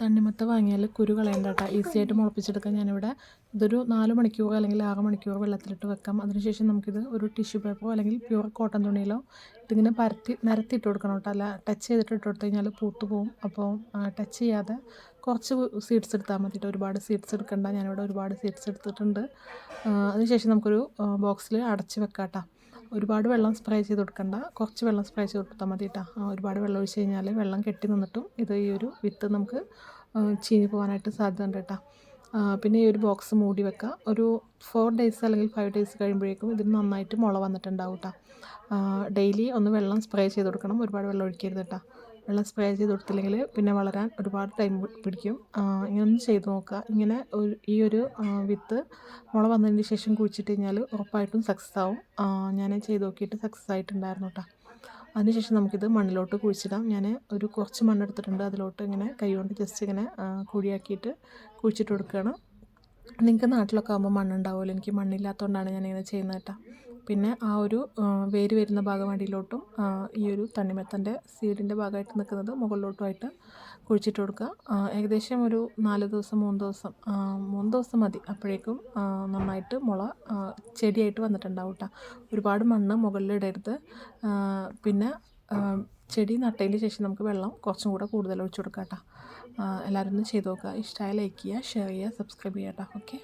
തണ്ണിമത്ത വാങ്ങിയാൽ കുരു കളയണ്ട കേട്ടോ ഈസി ആയിട്ട് മുളപ്പിച്ചെടുക്കാൻ ഞാനിവിടെ ഇതൊരു നാല് മണിക്കൂർ അല്ലെങ്കിൽ ആറ് മണിക്കൂർ വെള്ളത്തിലിട്ട് വെക്കാം. അതിനുശേഷം നമുക്കിത് ഒരു ടിഷ്യൂ പേപ്പറോ അല്ലെങ്കിൽ പ്യുവർ കോട്ടൺ തുണിയിലോ ഇതിങ്ങനെ പരത്തി നിരത്തിയിട്ട് കൊടുക്കണം കേട്ടോ. അല്ല ടച്ച് ചെയ്തിട്ട് ഇട്ട് കൊടുത്തു കഴിഞ്ഞാൽ പൂത്തു പോകും അപ്പോൾ ടച്ച് ചെയ്യാതെ കുറച്ച് സീഡ്സ് എടുത്താൽ മതിയിട്ട് ഒരുപാട് സീഡ്സ് എടുക്കണ്ട. ഞാനിവിടെ ഒരുപാട് സീഡ്സ് എടുത്തിട്ടുണ്ട്. അതിനുശേഷം നമുക്കൊരു ബോക്സിൽ അടച്ച് വെക്കാം കേട്ടോ ഒരുപാട് വെള്ളം സ്പ്രേ ചെയ്ത് കൊടുക്കണ്ട. കുറച്ച് വെള്ളം സ്പ്രേ ചെയ്ത് കൊടുത്താൽ മതി കേട്ടോ ഒരുപാട് വെള്ളം ഒഴിച്ച് കഴിഞ്ഞാൽ വെള്ളം കെട്ടി നിന്നിട്ടും ഇത് ഈ ഒരു വിത്ത് നമുക്ക് ചീഞ്ഞ് പോകാനായിട്ട് സാധ്യത ഉണ്ട് കേട്ടോ പിന്നെ ഈ ഒരു ബോക്സ് മൂടി വെക്കുക ഒരു ഫോർ ഡേയ്സ് അല്ലെങ്കിൽ ഫൈവ് ഡേയ്സ് കഴിയുമ്പോഴേക്കും ഇതിന് നന്നായിട്ട് മുള വന്നിട്ടുണ്ടാവും കേട്ടോ ഡെയിലി ഒന്ന് വെള്ളം സ്പ്രേ ചെയ്ത് കൊടുക്കണം. ഒരുപാട് വെള്ളം ഒഴിക്കരുത് കേട്ടോ വെള്ളം സ്പ്രേ ചെയ്ത് കൊടുത്തില്ലെങ്കിൽ പിന്നെ വളരാൻ ഒരുപാട് ടൈം പിടിക്കും. ഇങ്ങനെ ഒന്ന് ചെയ്ത് നോക്കുക. ഇങ്ങനെ ഒരു ഈ ഒരു വിത്ത് മുള വന്നതിന് ശേഷം കുഴിച്ചിട്ട് കഴിഞ്ഞാൽ ഉറപ്പായിട്ടും സക്സസ് ആവും. ഞാൻ ചെയ്ത് നോക്കിയിട്ട് സക്സസ് ആയിട്ടുണ്ടായിരുന്നു കേട്ടോ അതിനുശേഷം നമുക്കിത് മണ്ണിലോട്ട് കുഴിച്ചിടാം. ഞാൻ ഒരു കുറച്ച് മണ്ണെടുത്തിട്ടുണ്ട് അതിലോട്ട് ഇങ്ങനെ കൈ കൊണ്ട് ജസ്റ്റ് ഇങ്ങനെ കുഴിയാക്കിയിട്ട് കുഴിച്ചിട്ട് കൊടുക്കുകയാണ്. നിങ്ങൾക്ക് നാട്ടിലൊക്കെ ആകുമ്പോൾ മണ്ണുണ്ടാവുമല്ലോ. എനിക്ക് മണ്ണില്ലാത്തതുകൊണ്ടാണ് ഞാനിങ്ങനെ ചെയ്യുന്നത് കേട്ടോ പിന്നെ ആ ഒരു വേര് വരുന്ന ഭാഗം അടിയിലോട്ടും ഈ ഒരു തണ്ണിമത്തന്റെ സീഡിന്റെ ഭാഗമായിട്ട് നിൽക്കുന്നത് മുകളിലോട്ടുമായിട്ട് കുഴിച്ചിട്ട് കൊടുക്കുക. ഏകദേശം ഒരു നാല് ദിവസം മൂന്ന് ദിവസം മൂന്ന് ദിവസം മതി അപ്പോഴേക്കും നന്നായിട്ട് മുള ചെടിയായിട്ട് വന്നിട്ടുണ്ടാവും കേട്ടോ. ഒരുപാട് മണ്ണ് മുകളിലിടരുത് പിന്നെ ചെടി നട്ടതിന് ശേഷം നമുക്ക് വെള്ളം കുറച്ചും കൂടെ കൂടുതൽ ഒഴിച്ചു കൊടുക്കാം കേട്ടോ. എല്ലാവരും ഒന്ന് ചെയ്ത് നോക്കുക. ഇഷ്ടമായ ലൈക്ക് ചെയ്യുക ഷെയർ ചെയ്യുക സബ്സ്ക്രൈബ് ചെയ്യുക കേട്ടോ. ഓക്കെ